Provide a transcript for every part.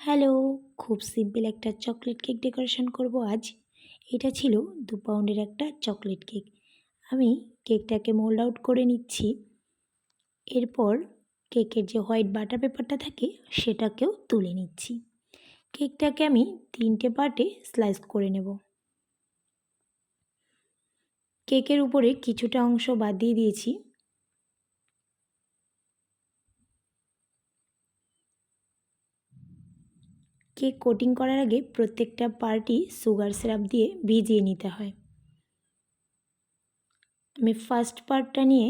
Hello, খুব simple একটা chocolate cake decoration করব আজ। এটা ছিল দু পাউন্ডের একটা চকলেট কেক। আমি কেকটাকে মোল্ড আউট করে নিচ্ছি। এরপর কেকের যে হোয়াইট বাটার পেপারটা থাকে, সেটাকেও তুলে নিচ্ছি। কেকটাকে আমি তিনটে পার্টে স্লাইস করে নেব। কেকের উপরে কিছুটা অংশ বাদ দিয়ে দিয়েছি। কেক কোটিং করার আগে প্রত্যেকটা পার্টি সুগার সিরাপ দিয়ে ভিজিয়ে নিতে হয়। আমি ফার্স্ট পার্টটা নিয়ে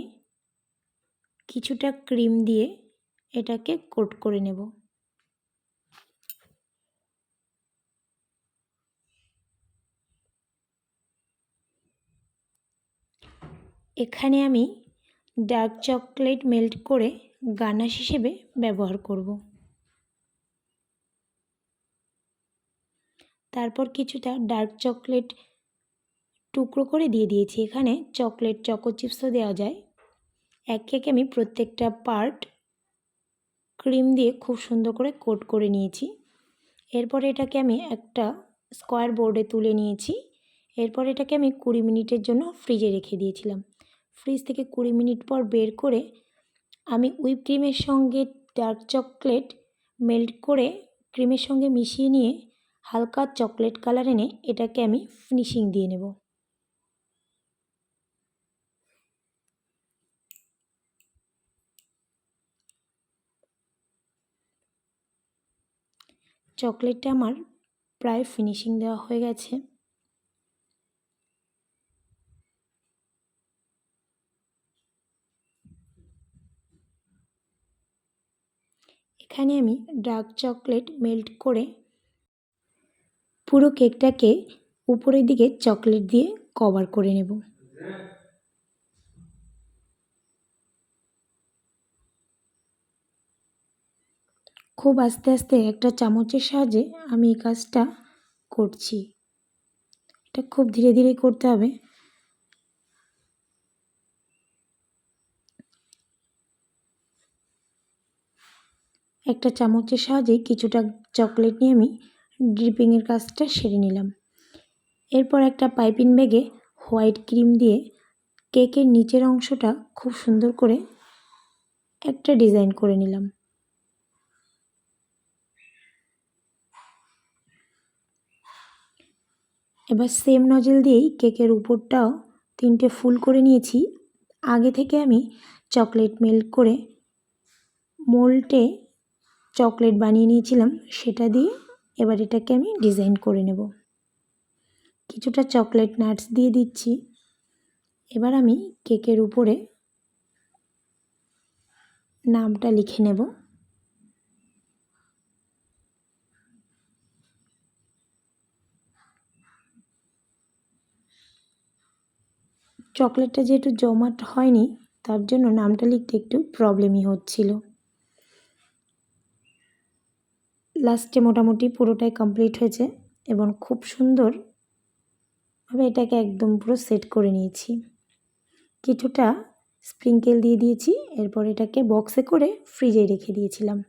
কিছুটা ক্রিম দিয়ে এটাকে কোট করে নেব। এখানে আমি ডার্ক চকলেট মেল্ট করে গানাশ হিসেবে ব্যবহার করব। তারপর কিছুটা ডার্ক চকলেট টুকরো করে দিয়ে দিয়েছি। এখানে চকলেট চকো চিপসও দেওয়া যায়। এক এক আমি প্রত্যেকটা পার্ট ক্রিম দিয়ে খুব সুন্দর করে কোট করে নিয়েছি। এরপর এটাকে আমি একটা স্কোয়ার বোর্ডে তুলে নিয়েছি। এরপর এটাকে আমি কুড়ি মিনিটের জন্য ফ্রিজে রেখে দিয়েছিলাম। ফ্রিজ থেকে কুড়ি মিনিট পর বের করে আমি হুইপ ক্রিমের সঙ্গে ডার্ক চকলেট মেল্ট করে ক্রিমের সঙ্গে মিশিয়ে নিয়ে হালকা চকলেট কালার এনে এটাকে আমি ফিনিশিং দিয়ে নেব। চকলেটটা আমার প্রায় ফিনিশিং দেওয়া হয়ে গেছে। এখানে আমি ডার্ক চকলেট মেল্ট করে পুরো কেকটাকে উপরের দিকে চকলেট দিয়ে কভার করে নেব। খুব আস্তে আস্তে একটা চামচের সাহায্যে আমি এই কাজটা করছি। এটা খুব ধীরে ধীরে করতে হবে। একটা চামচের সাহায্যে কিছুটা চকলেট নিয়ে আমি ড্রিপিংয়ের কাজটা সেরে নিলাম। এরপর একটা পাইপিং ব্যাগে হোয়াইট ক্রিম দিয়ে কেকের নিচের অংশটা খুব সুন্দর করে একটা ডিজাইন করে নিলাম। এবার সেম নজেল দিয়েই কেকের উপরটাও তিনটে ফুল করে নিয়েছি। আগে থেকে আমি চকলেট মেল্ট করে মোল্টে চকলেট বানিয়ে নিয়েছিলাম, সেটা দিয়ে এবার এটাকে আমি ডিজাইন করে নেব। কিছুটা চকলেট নাটস দিয়ে দিচ্ছি। এবার আমি কেকের উপরে নামটা লিখে নেব। চকলেটটা যেহেতু জমাট হয়নি, তার জন্য নামটা লিখতে একটু প্রবলেমই হচ্ছিল। লাস্টে মোটামুটি পুরোটাই কমপ্লিট হয়েছে এবং খুব সুন্দর সুন্দরভাবে এটাকে একদম পুরো সেট করে নিয়েছি। কিছুটা স্প্রিঙ্কেল দিয়ে দিয়েছি, এরপর এটাকে বক্সে করে ফ্রিজে রেখে দিয়েছিলাম।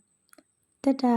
টাটা!